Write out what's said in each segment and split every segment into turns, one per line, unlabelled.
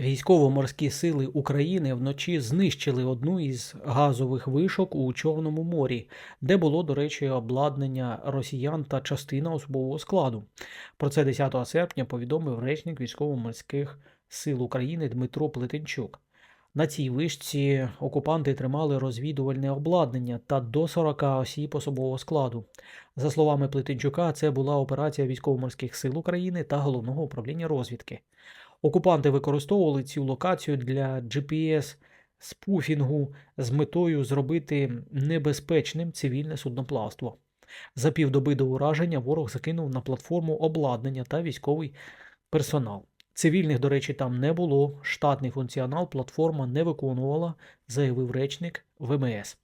Військово-морські сили України вночі знищили одну із газових вишок у Чорному морі, де було, до речі, обладнання росіян та частина особового складу. Про це 10 серпня повідомив речник військово-морських сил України Дмитро Плетенчук. На цій вишці окупанти тримали розвідувальне обладнання та до 40 осіб особового складу. За словами Плетенчука, це була операція військово-морських сил України та головного управління розвідки. Окупанти використовували цю локацію для GPS спуфінгу з метою зробити небезпечним цивільне судноплавство. За півдоби до ураження ворог закинув на платформу обладнання та військовий персонал. Цивільних, до речі, там не було. Штатний функціонал платформа не виконувала, заявив речник ВМС.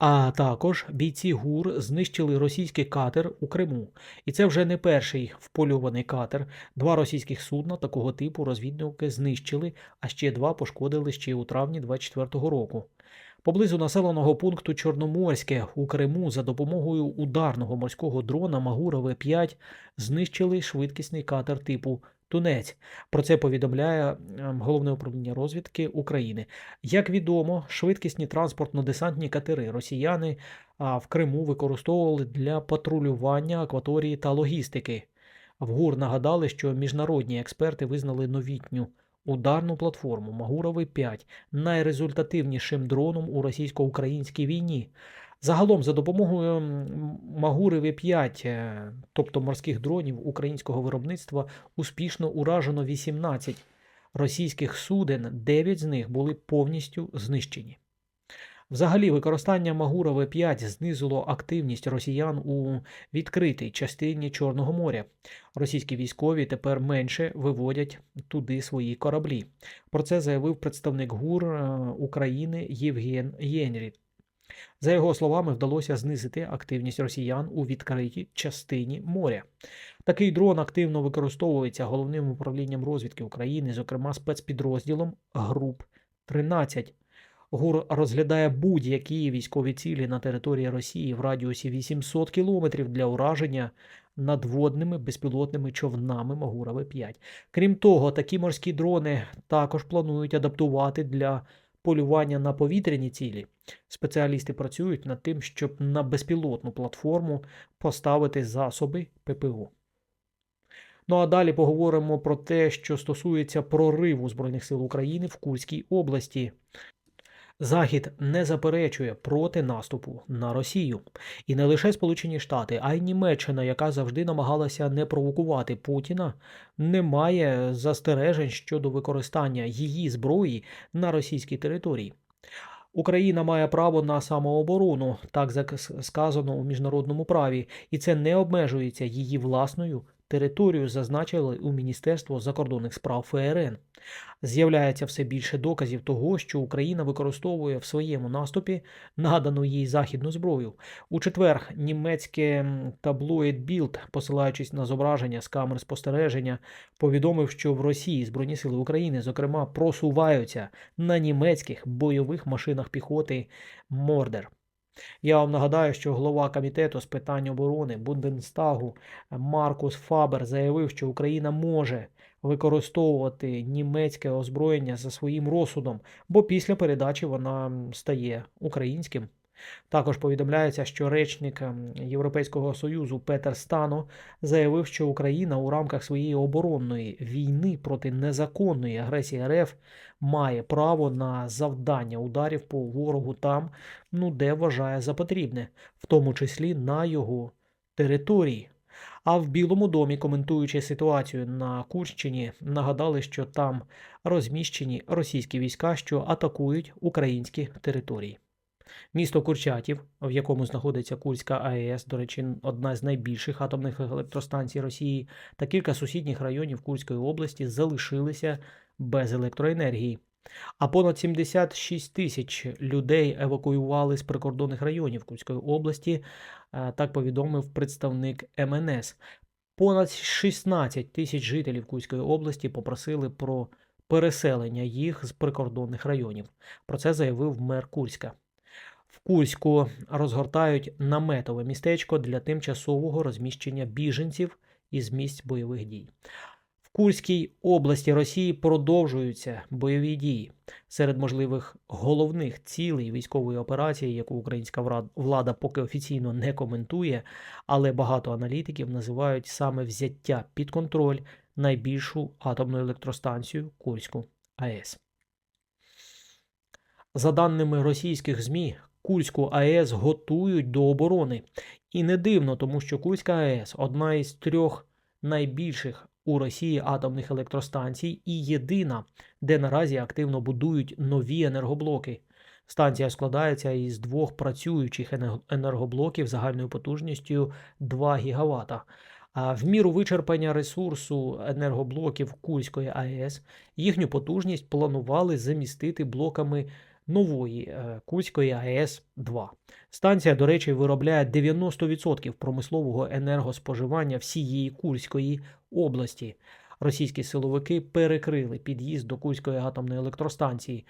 А також бійці ГУР знищили російський катер у Криму. І це вже не перший впольований катер. Два російських судна такого типу розвідники знищили, а ще два пошкодили ще у травні 24-го року. Поблизу населеного пункту Чорноморське у Криму за допомогою ударного морського дрона Магура В-5 знищили швидкісний катер типу Тунець. Про це повідомляє ем, головне управління розвідки України. Як відомо, швидкісні транспортно-десантні катери росіяни в Криму використовували для патрулювання акваторії та логістики. В ГУР нагадали, що міжнародні експерти визнали новітню ударну платформу Магурови 5 найрезультативнішим дроном у російсько-українській війні. Загалом, за допомогою м, Магури В5, е, тобто морських дронів українського виробництва, успішно уражено 18 російських суден, 9 з них були повністю знищені. Взагалі, використання Магура В5 знизило активність росіян у відкритій частині Чорного моря. Російські військові тепер менше виводять туди свої кораблі. Про це заявив представник ГУР е, України Євген Єнрі. За його словами, вдалося знизити активність росіян у відкритій частині моря. Такий дрон активно використовується головним управлінням розвідки України, зокрема спецпідрозділом ГРУП 13. ГУР розглядає будь-які військові цілі на території Росії в радіусі 800 кілометрів для ураження надводними безпілотними човнами Магура 5 Крім того, такі морські дрони також планують адаптувати для полювання на повітряні цілі. Спеціалісти працюють над тим, щоб на безпілотну платформу поставити засоби ППО. Ну а далі поговоримо про те, що стосується прориву Збройних сил України в Курській області. Захід не заперечує проти наступу на Росію. І не лише Сполучені Штати, а й Німеччина, яка завжди намагалася не провокувати Путіна, не має застережень щодо використання її зброї на російській території. Україна має право на самооборону, так сказано у міжнародному праві, і це не обмежується її власною територією, зазначили у Міністерство закордонних справ ФРН. З'являється все більше доказів того, що Україна використовує в своєму наступі надану їй західну зброю. У четвер німецьке таблоїд Bild, посилаючись на зображення з камер спостереження, повідомив, що в Росії Збройні сили України, зокрема, просуваються на німецьких бойових машинах піхоти Мордер. Я вам нагадаю, що голова комітету з питань оборони Бунденстагу Маркус Фабер заявив, що Україна може використовувати німецьке озброєння за своїм розсудом, бо після передачі вона стає українським. Також повідомляється, що речник ем, Європейського союзу Петер Стано заявив, що Україна у рамках своєї оборонної війни проти незаконної агресії РФ має право на завдання ударів по ворогу там, ну де вважає за потрібне, в тому числі на його території. А в Білому домі, коментуючи ситуацію на Курщині, нагадали, що там розміщені російські війська, що атакують українські території. Місто Курчатів, в якому знаходиться Курська АЕС, до речі, одна з найбільших атомних електростанцій Росії, та кілька сусідніх районів Курської області залишилися без електроенергії. А понад 76 тисяч людей евакуювали з прикордонних районів Курської області, е, так повідомив представник МНС. Понад 16 тисяч жителів Курської області попросили про переселення їх з прикордонних районів. Про це заявив мер Курська. В Курську розгортають наметове містечко для тимчасового розміщення біженців із місць бойових дій. В Курській області Росії продовжуються бойові дії. Серед можливих головних цілей військової операції, яку українська влада поки офіційно не коментує, але багато аналітиків називають саме взяття під контроль найбільшу атомну електростанцію Курську АЕС. За даними російських ЗМІ, Курську АЕС готують до оборони. І не дивно, тому що Курська АЕС одна із трьох найбільших у Росії атомних електростанцій і єдина, де наразі активно будують нові енергоблоки. Станція складається із двох працюючих енергоблоків загальною потужністю 2 ГВт. А в міру вичерпання ресурсу енергоблоків Курської АЕС їхню потужність планували замістити блоками нової е, Курської АЕС 2. Станція, до речі, виробляє 90% промислового енергоспоживання всієї Курської області. Російські силовики перекрили під'їзд до Курської атомної електростанції,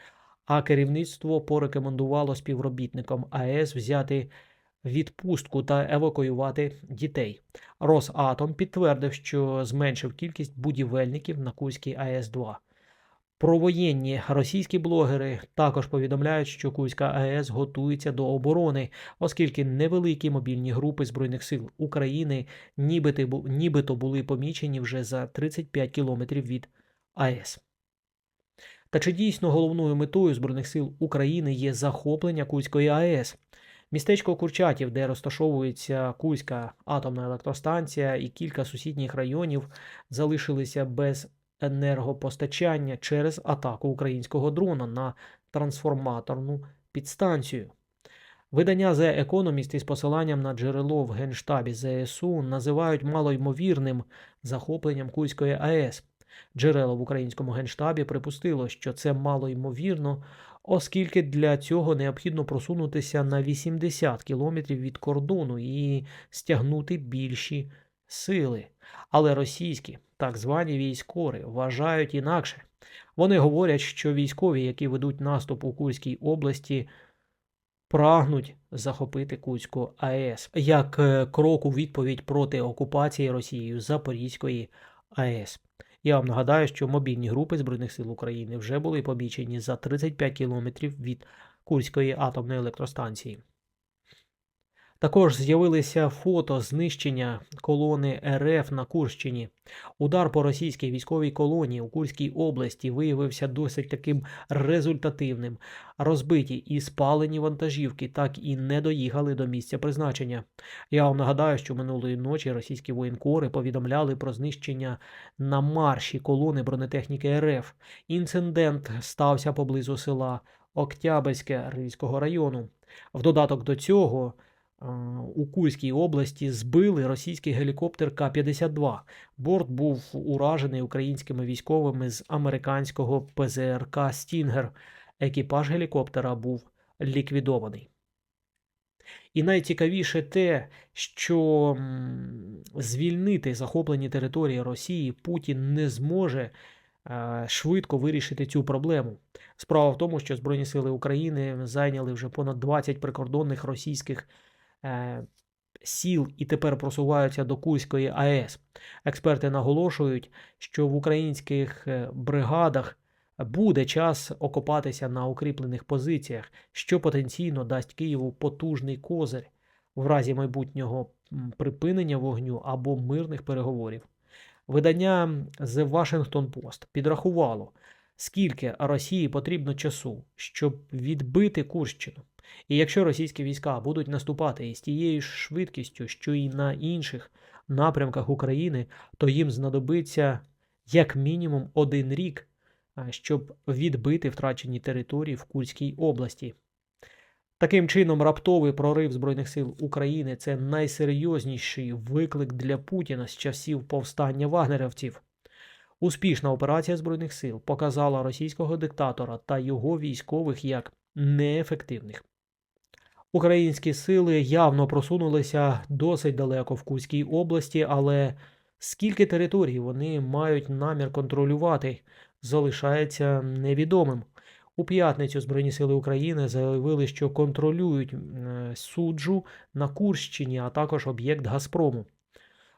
а керівництво порекомендувало співробітникам АЕС взяти відпустку та евакуювати дітей. Росатом підтвердив, що зменшив кількість будівельників на Курській АЕС-2. Провоєнні російські блогери також повідомляють, що Курська АЕС готується до оборони, оскільки невеликі мобільні групи Збройних сил України нібито, нібито були помічені вже за 35 кілометрів від АЕС. Та чи дійсно головною метою Збройних сил України є захоплення Курської АЕС? Містечко Курчатів, де розташовується Курська атомна електростанція, і кілька сусідніх районів залишилися без енергопостачання через атаку українського дрона на трансформаторну підстанцію. Видання The Economist із посиланням на джерело в Генштабі ЗСУ називають малоймовірним захопленням Курської АЕС. Джерело в українському генштабі припустило, що це малоймовірно, оскільки для цього необхідно просунутися на 80 кілометрів від кордону і стягнути більші сили. Але російські так звані військори вважають інакше. Вони говорять, що військові, які ведуть наступ у Курській області, прагнуть захопити Курську АЕС як е, крок у відповідь проти окупації Росією Запорізької АЕС. Я вам нагадаю, що мобільні групи Збройних сил України вже були помічені за 35 кілометрів від Курської атомної електростанції. Також з'явилися фото знищення колони РФ на Курщині. Удар по російській військовій колонії у Курській області виявився досить таким результативним. Розбиті і спалені вантажівки так і не доїхали до місця призначення. Я вам нагадаю, що минулої ночі російські воєнкори повідомляли про знищення на марші колони бронетехніки РФ. Інцидент стався поблизу села Октябрьське Рильського району. В додаток до цього. Е, У Курській області збили російський гелікоптер К-52. Борт був уражений українськими військовими з американського ПЗРК Стінгер. Екіпаж гелікоптера був ліквідований. І найцікавіше те, що звільнити захоплені території Росії Путін не зможе е, швидко вирішити цю проблему. Справа в тому, що Збройні сили України зайняли вже понад 20 прикордонних російських сіл і тепер просуваються до Курської АЕС. Експерти наголошують, що в українських е, бригадах буде час окопатися на укріплених позиціях, що потенційно дасть Києву потужний козир в разі майбутнього припинення вогню або мирних переговорів. Видання The Washington Post підрахувало, скільки Росії потрібно часу, щоб відбити Курщину. І якщо російські війська будуть наступати із тією ж швидкістю, що і на інших напрямках України, то їм знадобиться як мінімум один рік, щоб відбити втрачені території в Курській області. Таким чином, раптовий прорив Збройних сил України це найсерйозніший виклик для Путіна з часів повстання вагнерівців. Успішна операція Збройних сил показала російського диктатора та його військових як неефективних. Українські сили явно просунулися досить далеко в Курській області, але скільки територій вони мають намір контролювати, залишається невідомим. У п'ятницю Збройні сили України заявили, що контролюють суджу на Курщині, а також об'єкт Газпрому.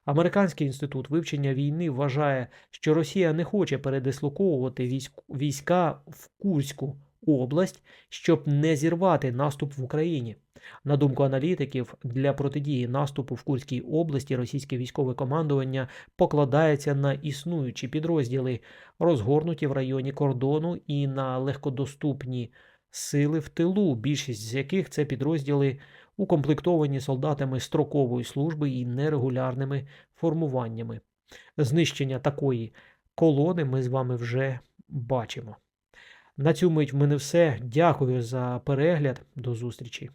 Американський інститут вивчення війни вважає, що Росія не хоче передислоковувати військ- війська в Курську область, щоб не зірвати наступ в Україні. На думку аналітиків, для протидії наступу в Курській області російське військове командування покладається на існуючі підрозділи, розгорнуті в районі кордону і на легкодоступні сили в тилу, більшість з яких це підрозділи укомплектовані солдатами строкової служби і нерегулярними формуваннями. Знищення такої колони ми з вами вже бачимо. На цю мить в мене все. Дякую за перегляд. До зустрічі.